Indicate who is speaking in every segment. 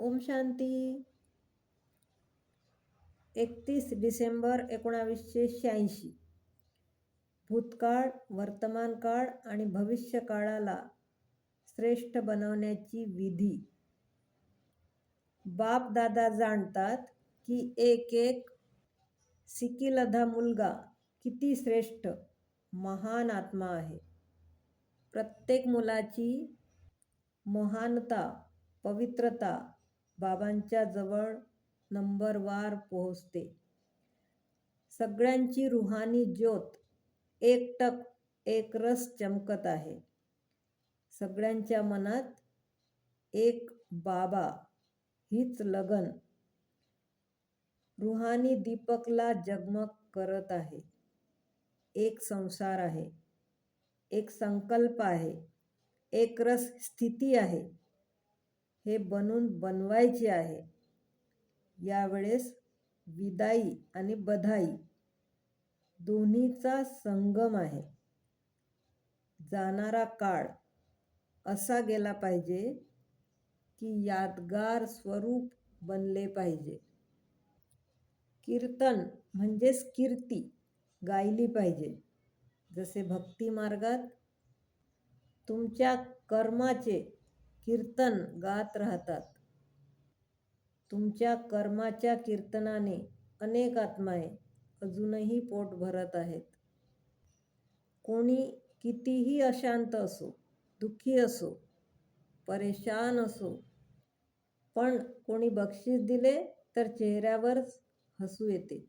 Speaker 1: ओम शांती. एकतीस डिसेंबर एकोणावीसशे शहाऐंशी. भूतकाळ वर्तमान काळ आणि भविष्यकाळाला श्रेष्ठ बनवण्याची विधी. बाप दादा जाणतात की एक एक सिकिलधा मुलगा किती श्रेष्ठ महान आत्मा आहे. प्रत्येक मुलाची महानता पवित्रता बाबांच्या जवळ नंबरवार पोहोचते. सगळ्यांची रुहानी ज्योत एकटक एकरस चमकत आहे. सगळ्यांच्या मनात एक बाबा हीच लगन रुहानी दीपकला जगमग करत आहे. एक संसार आहे एक संकल्प आहे एक रस स्थिती आहे. हे बनून बनवायचे आहे. यावेळेस विदाई आणि बधाई दोन्हीचा संगम आहे. जाणारा काळ असा गेला पाहिजे की यादगार स्वरूप बनले पाहिजे. कीर्तन म्हणजेच कीर्ती गायली पाहिजे. जसे भक्ती मार्गात तुमच्या कर्माचे कीर्तन गात राहतात. तुमच्या कर्माच्या कीर्तनाने अनेक आत्माए अजूनही पोट भरत आहेत. कोणी कितीही अशांत असो दुःखी असो परेशान असो पण कोणी बक्षीस दिले तर चेहऱ्यावरच हसू येते.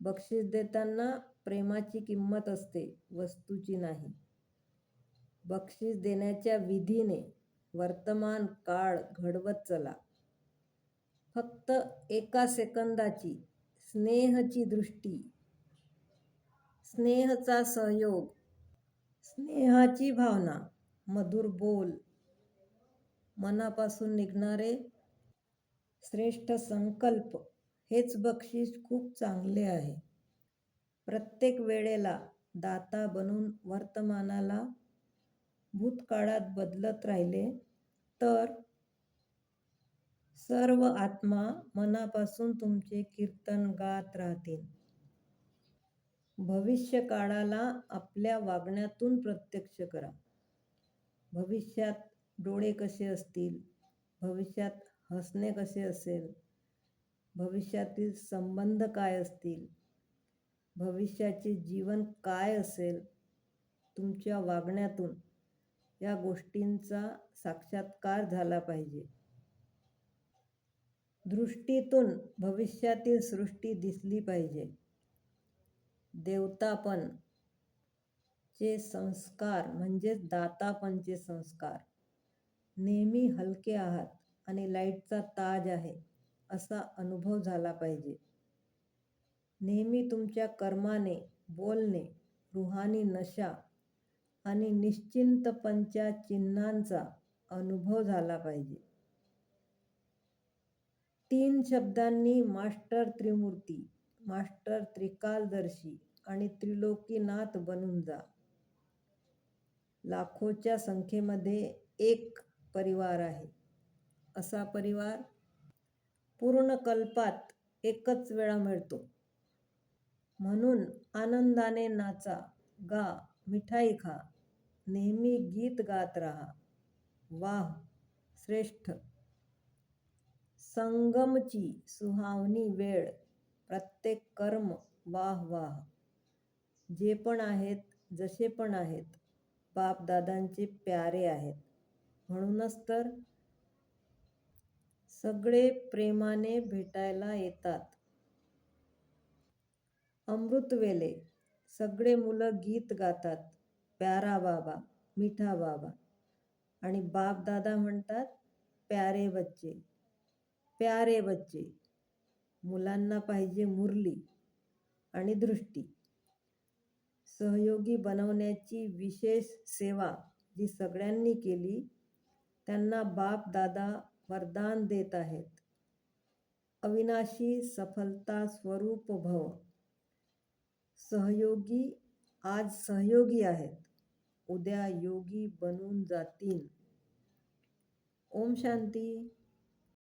Speaker 1: बक्षीस देताना प्रेमाची किंमत असते वस्तूची नाही. बक्षीस देण्याच्या विधीने वर्तमान काळ घडवत चला. फक्त एका सेकंदाची स्नेहची दृष्टी. स्नेहचा सहयोग. स्नेहाची भावना. मधुर बोल. मनापासून निघणारे श्रेष्ठ संकल्प. हेच बक्षीस खूप चांगले आहे. प्रत्येक वेळेला दाता बनून वर्तमानाला भूतकाळात बदलत राहिले तर सर्व आत्मा मनापासून तुमचे कीर्तन गात राहतील. भविष्य काळाला आपल्या वागण्यातून प्रत्यक्ष करा. भविष्यात डोळे कसे असतील? भविष्यात हसणे कसे असेल? भविष्यातील संबंध काय असतील? भविष्याचे जीवन काय असेल? तुमच्या वागण्यातून या गोष्टींचा साक्षात्कार झाला पाहिजे. दृष्टीतून भविष्यातील सृष्टी दिसली पाहिजे. देवतापण चे संस्कार म्हणजेच दातापणचे संस्कार. नेहमी हलके आहात आणि लाईटचा ताज आहे असा अनुभव झाला पाहिजे. नेहमी तुमच्या कर्माने बोलणे रुहानी नशा आणि निश्चिंतपणच्या चिन्हांचा अनुभव झाला पाहिजे. तीन शब्दांनी मास्टर त्रिमूर्ती मास्टर त्रिकालदर्शी आणि त्रिलोकीनाथ बनून जा. लाखोच्या संख्येमध्ये एक परिवार आहे. असा परिवार पूर्ण कल्पात एकच वेळा मिळतो. म्हणून आनंदाने नाचा गा मिठाई खा. नेहमी गीत गात राहा. वाह श्रेष्ठ. संगमची सुहावनी वेळ प्रत्येक कर्म वाह वाह. जे पण आहेत जसे पण आहेत बापदादांचे प्यारे आहेत. म्हणूनच तर सगळे प्रेमाने भेटायला येतात. अमृतवेले सगळे मुलं गीत गातात. प्यारा बाबा मिठा बाबा. आणि बापदादा म्हणतात प्यारे बच्चे प्यारे बच्चे. मुलांना पाहिजे मुरली आणि दृष्टी. सहयोगी बनवण्याची विशेष सेवा जी सगळ्यांनी केली त्यांना बाप दादा वरदान देत आहेत. अविनाशी सफलता स्वरूप भव. सहयोगी आज सहयोगी आहेत. उद्या योगी बनून जातील. ओम शांती.